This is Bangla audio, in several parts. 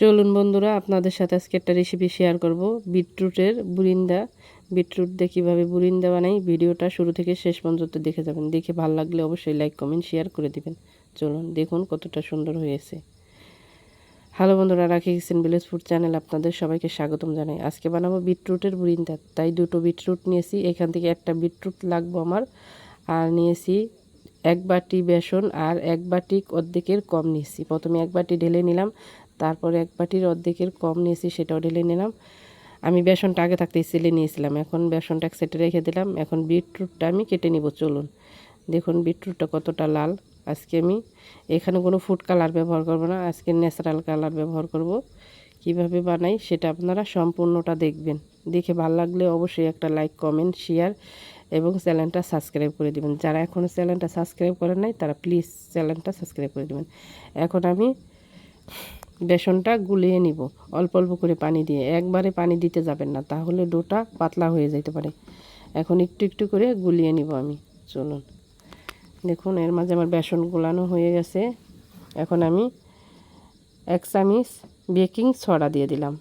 চলুন বন্ধুরা, আপনাদের সাথে আজকে একটা রেসিপি শেয়ার করব। বিটরুটের বুরিন্দা। বিটরুট দিয়ে কীভাবে বুরিন্দা বানাই, ভিডিওটা শুরু থেকে শেষ পর্যন্ত দেখে যাবেন। দেখে ভালো লাগলে অবশ্যই লাইক কমেন্ট শেয়ার করে দিবেন। চলুন দেখুন কতটা সুন্দর হয়েছে। হ্যালো বন্ধুরা, রাখি কিচেন ভিলেজ ফুড চ্যানেল আপনাদের সবাইকে স্বাগতম জানাই। আজকে বানাবো বিটরুটের বুরিন্দা। তাই দুটো বিটরুট নিয়েছি। এখান থেকে একটা বিটরুট লাগবো আমার। আর নিয়েছি এক বাটি বেসন আর এক বাটি অর্ধেকের কম নিয়েছি। প্রথমে এক বাটি ঢেলে নিলাম। তারপরে এক বাটির অর্ধেকের কম নিয়েছি, সেটাও ঢেলে নিলাম। আমি বেসনটা আগে থাকতেই সেলে নিয়েছিলাম, এখন বেসনটা এক সেটে রেখে দিলাম। এখন বিটরুটটা আমি কেটে নিব, চলুন। দেখুন, বিটরুটটা কতটা লাল। আজকে আমি এখানে কোনো ফুড কালার ব্যবহার করব না, আজকে ন্যাচারাল কালার ব্যবহার করব। কীভাবে বানাই সেটা আপনারা সম্পূর্ণটা দেখবেন। দেখে ভালো লাগলে অবশ্যই একটা লাইক কমেন্ট শেয়ার এবং চ্যানেলটা সাবস্ক্রাইব করে দিবেন। যারা এখনও চ্যানেলটা সাবস্ক্রাইব করেন নাই, তারা প্লিজ চ্যানেলটা সাবস্ক্রাইব করে দেবেন। এখন আমি বেসনটা গুলিয়ে নিব। অল্প অল্প করে পানি দিয়ে। একবারে পানি দিতে যাবেন না, তাহলে ডোটা পাতলা হয়ে যেতে পারে। এখন একটু একটু করে গুলিয়ে নিব আমি। চলুন। দেখুন, এর মাঝে আমার বেসন গোলানো হয়ে গেছে। এখন আমি এক চামিচ বেকিং সোডা দিয়ে দিলাম।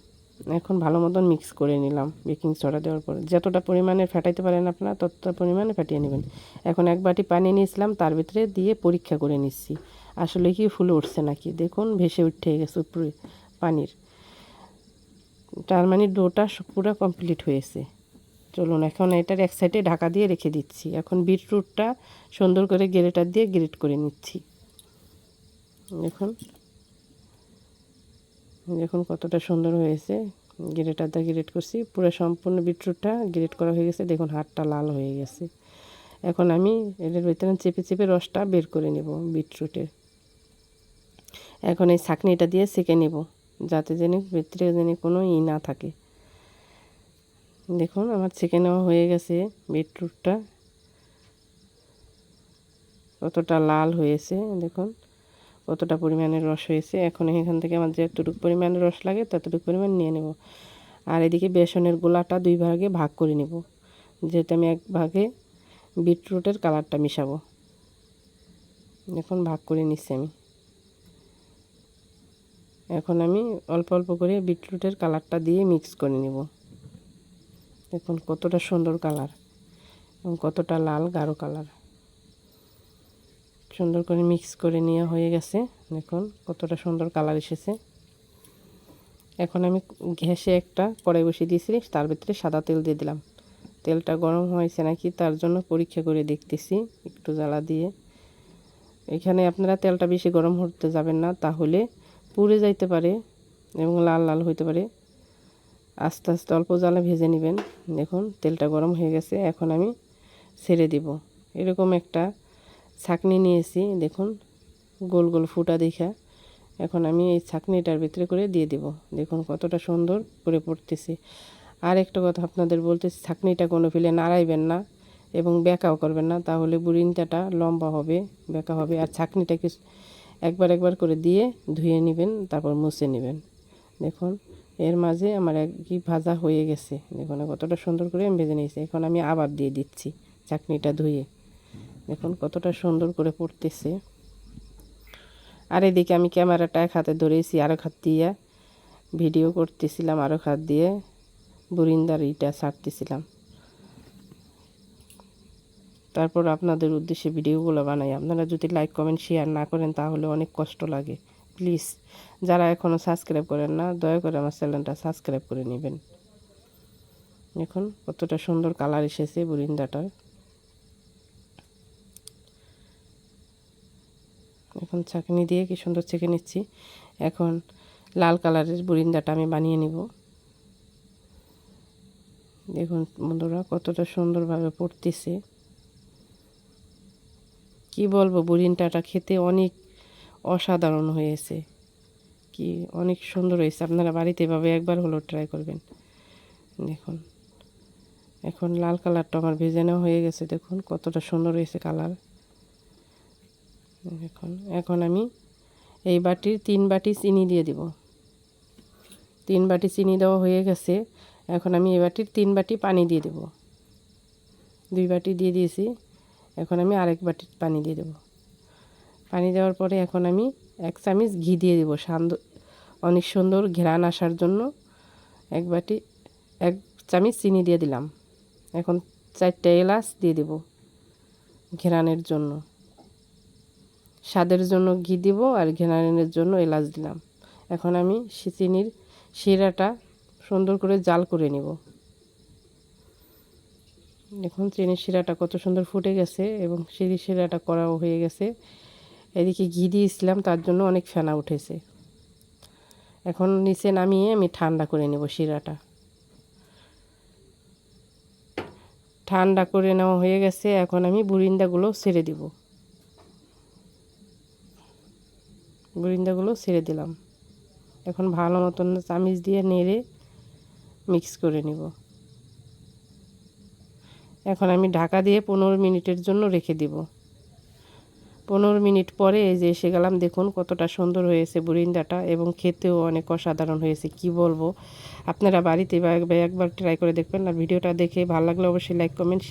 এখন ভালো মতন মিক্স করে নিলাম বেকিং সোডা দেওয়ার পর। যতটা পরিমাণে ফেটাইতে পারেন আপনারা, ততটা পরিমাণে ফাটিয়ে নেবেন। এখন এক বাটি পানি নিয়েছিলাম, তার ভিতরে দিয়ে পরীক্ষা করে নিচ্ছি। আসলে কি ফুলে উঠছে নাকি? দেখুন, ভেসে উঠে গেছে উপরে পানির। তার মানে ডোটা পুরো কমপ্লিট হয়েছে। চলুন, এখন এটার এক সাইডে ঢাকা দিয়ে রেখে দিচ্ছি। এখন বিটরুটটা সুন্দর করে গ্রেটার দিয়ে গ্রেট করে নিচ্ছি। দেখুন। দেখুন কতটা সুন্দর হয়েছে। গ্রেটার দিয়ে গ্রেট করছি। পুরো সম্পূর্ণ বিটরুটটা গ্রেট করা হয়ে গেছে। দেখুন, হাতটা লাল হয়ে গেছে। এখন আমি এটার ভিতরে চেপে চেপে রসটা বের করে নেব বিটরুটের এখন এই ছাঁকনিটা দিয়ে সেঁকে নেব, যাতে যেন ভিতরে যেন কোনো ই না থাকে। দেখুন, আমার ছেঁকে নেওয়া হয়ে গেছে বিটরুটটা। কতটা লাল হয়েছে, দেখুন, কতটা পরিমাণের রস হয়েছে। এখন এখান থেকে আমার যতটুকু পরিমাণের রস লাগে, ততটুকু পরিমাণ নিয়ে নেব। আর এদিকে বেসনের গোলাটা দুই ভাগে ভাগ করে নেব, যেহেতু আমি এক ভাগে বিটরুটের কালারটা মিশাবো। এখন ভাগ করে নিচ্ছি আমি। এখন আমি অল্প অল্প করে বিটরুটের কালারটা দিয়ে মিক্স করে নেব। দেখুন কতটা সুন্দর কালার এবং কতটা লাল গাঢ় কালার। সুন্দর করে মিক্স করে নেওয়া হয়ে গেছে। দেখুন কতটা সুন্দর কালার এসেছে। এখন আমি ঘেসে একটা কড়াই বসিয়ে দিয়েছি তার ভিতরে সাদা তেল দিয়ে দিলাম। তেলটা গরম হয়েছে নাকি তার জন্য পরীক্ষা করে দেখতেছি, একটু জ্বালা দিয়ে। এখানে আপনারা তেলটা বেশি গরম হতে যাবেন না, তাহলে পুড়ে যাইতে পারে এবং লাল লাল হইতে পারে। আস্তে আস্তে অল্প জ্বালা ভেজে নেবেন। দেখুন, তেলটা গরম হয়ে গেছে। এখন আমি ছেড়ে দিব। এরকম একটা ছাকনি নিয়েছি। দেখুন, গোল গোল ফুটা দেখা। এখন আমি এই ছাকনিটার ভিতরে করে দিয়ে দেব। দেখুন, কতটা সুন্দর করে পড়তেছে। আর একটা কথা আপনাদের বলতেছি, ছাকনিটা কোনো ফেলে নাড়াইবেন না এবং বেঁকাও করবেন না। তাহলে বুড়িনটাটা লম্বা হবে, বেঁকা হবে। আর ছাকনিটাকে একবার একবার করে দিয়ে ধুয়ে নেবেন, তারপর মুছে নেবেন। দেখুন, এর মাঝে আমার একই ভাজা হয়ে গেছে। দেখুন, কতটা সুন্দর করে আমি ভেজে নিয়েছি। এখন আমি আবার দিয়ে দিচ্ছি চাকনিটা ধুয়ে। দেখুন, কতটা সুন্দর করে পড়তেছে আর এদিকে আমি ক্যামেরাটা এক হাতে ধরেছি আরও হাত দিয়ে ভিডিও করতেছিলাম আরও হাত দিয়ে বুরিন্দার ইটা ছাড়তেছিলাম। তারপর আপনাদের উদ্দেশ্যে ভিডিওগুলো বানাই। আপনারা যদি লাইক কমেন্ট শেয়ার না করেন তাহলে অনেক কষ্ট লাগে। প্লিজ যারা এখনও সাবস্ক্রাইব করেন না, দয়া করে আমার চ্যানেলটা সাবস্ক্রাইব করে নেবেন। এখন কতটা সুন্দর কালার এসেছে বুরিন্দাটার। এখন ছাঁকনি দিয়ে কি সুন্দর ছেঁকে নিচ্ছি। এখন লাল কালারের বুরিন্দাটা আমি বানিয়ে নিব। দেখুন বন্ধুরা, কতটা সুন্দরভাবে পড়তেছে। কি বলব বুরিনটাটা খেতে অনেক অসাধারণ হয়েছে। কি অনেক সুন্দর হয়েছে। আপনারা বাড়িতে এভাবে একবার হলো ট্রাই করবেন। দেখুন, এখন লাল কালারটা আমার ভেজে নেওয়া হয়ে গেছে। দেখুন, কতটা সুন্দর হয়েছে কালার। এখন এখন আমি এই বাটির তিন বাটি চিনি দিয়ে দিব। তিন বাটি চিনি দেওয়া হয়ে গেছে। এখন আমি এই বাটির তিন বাটি পানি দিয়ে দেব। দুই বাটি দিয়ে দিয়েছি। এখন আমি আরেক বাটি পানি দিয়ে দেবো। পানি দেওয়ার পরে এখন আমি এক চামচ ঘি দিয়ে দেবো। সান্দ, অনেক সুন্দর ঘ্রাণ আসার জন্য এক বাটি, এক চামচ চিনি দিয়ে দিলাম। এখন চারটে এলাচ দিয়ে দেব ঘেরানের জন্য। স্বাদের জন্য ঘি দিব আর ঘেরানের জন্য এলাচ দিলাম। এখন আমি চিনির শিরাটা সুন্দর করে জাল করে নিব। এখন চিনির শিরাটা কত সুন্দর ফুটে গেছে এবং চিনির শিরাটা করাও হয়ে গেছে। এদিকে ঘি দিয়েছিলাম, তার জন্য অনেক ফেনা উঠেছে। এখন নিচে নামিয়ে আমি ঠান্ডা করে নেব শিরাটা। ঠান্ডা করে নেওয়া হয়ে গেছে, এখন আমি বুরিন্দাগুলো ছেড়ে দিব। বুরিন্দাগুলো ছেড়ে দিলাম। এখন ভালো মতন চামিচ দিয়ে নেড়ে মিক্স করে নিব। এখন আমি ঢাকা দিয়ে পনেরো মিনিটের জন্য রেখে দিব। পনেরো মিনিট পরে এই যে এসে গেলাম, দেখুন কতটা সুন্দর হয়েছে বুরিন্দাটা এবং খেতেও অনেক অসাধারণ হয়েছে, কি বলব? আপনারা বাড়িতে একবার ট্রাই করে দেখবেন। আর ভিডিওটা দেখে ভালো লাগলে অবশ্যই লাইক কমেন্ট